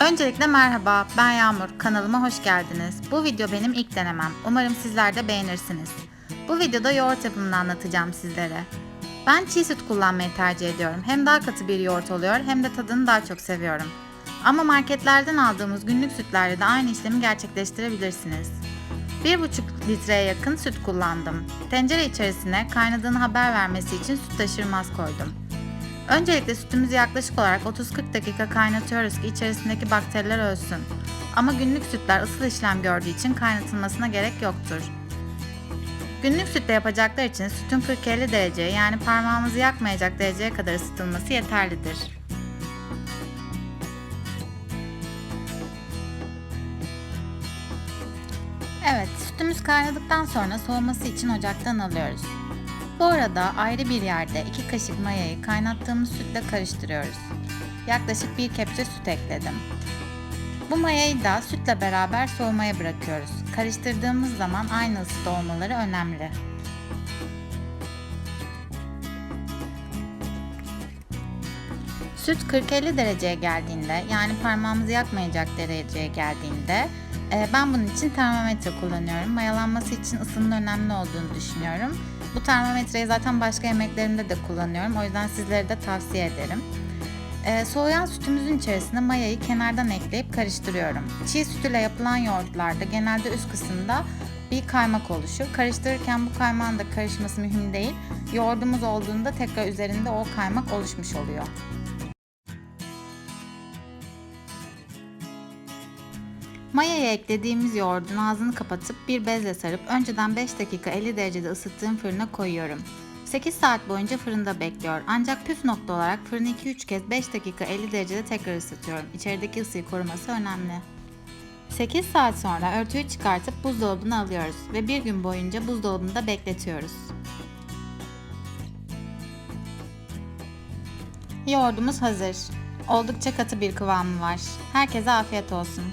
Öncelikle merhaba, ben Yağmur. Kanalıma hoş geldiniz. Bu video benim ilk denemem. Umarım sizler de beğenirsiniz. Bu videoda yoğurt yapımını anlatacağım sizlere. Ben çiğ süt kullanmayı tercih ediyorum. Hem daha katı bir yoğurt oluyor hem de tadını daha çok seviyorum. Ama marketlerden aldığımız günlük sütlerde de aynı işlemi gerçekleştirebilirsiniz. 1,5 litreye yakın süt kullandım. Tencere içerisine kaynadığını haber vermesi için süt taşırmaz koydum. Öncelikle sütümüzü yaklaşık olarak 30-40 dakika kaynatıyoruz ki içerisindeki bakteriler ölsün. Ama günlük sütler ısıl işlem gördüğü için kaynatılmasına gerek yoktur. Günlük sütle yapacaklar için sütün 40-50 dereceye yani parmağımızı yakmayacak dereceye kadar ısıtılması yeterlidir. Evet, sütümüz kaynadıktan sonra soğuması için ocaktan alıyoruz. Bu arada ayrı bir yerde 2 kaşık mayayı kaynattığımız sütle karıştırıyoruz. Yaklaşık bir kepçe süt ekledim. Bu mayayı da sütle beraber soğumaya bırakıyoruz. Karıştırdığımız zaman aynı ısıda olmaları önemli. Süt 40-50 dereceye geldiğinde yani parmağımızı yakmayacak dereceye geldiğinde ben bunun için termometre kullanıyorum. Mayalanması için ısının önemli olduğunu düşünüyorum. Bu termometreyi zaten başka yemeklerimde de kullanıyorum. O yüzden sizlere de tavsiye ederim. E, soğuyan sütümüzün içerisine mayayı kenardan ekleyip karıştırıyorum. Çiğ süt ile yapılan yoğurtlarda genelde üst kısımda bir kaymak oluşur. Karıştırırken bu kaymağın da karışması mühim değil. Yoğurdumuz olduğunda tekrar üzerinde o kaymak oluşmuş oluyor. Mayaya eklediğimiz yoğurdun ağzını kapatıp bir bezle sarıp önceden 5 dakika 50 derecede ısıttığım fırına koyuyorum. 8 saat boyunca fırında bekliyor. Ancak püf nokta olarak fırını 2-3 kez 5 dakika 50 derecede tekrar ısıtıyorum. İçerideki ısıyı koruması önemli. 8 saat sonra örtüyü çıkartıp buzdolabına alıyoruz ve bir gün boyunca buzdolabında bekletiyoruz. Yoğurdumuz hazır. Oldukça katı bir kıvamı var. Herkese afiyet olsun.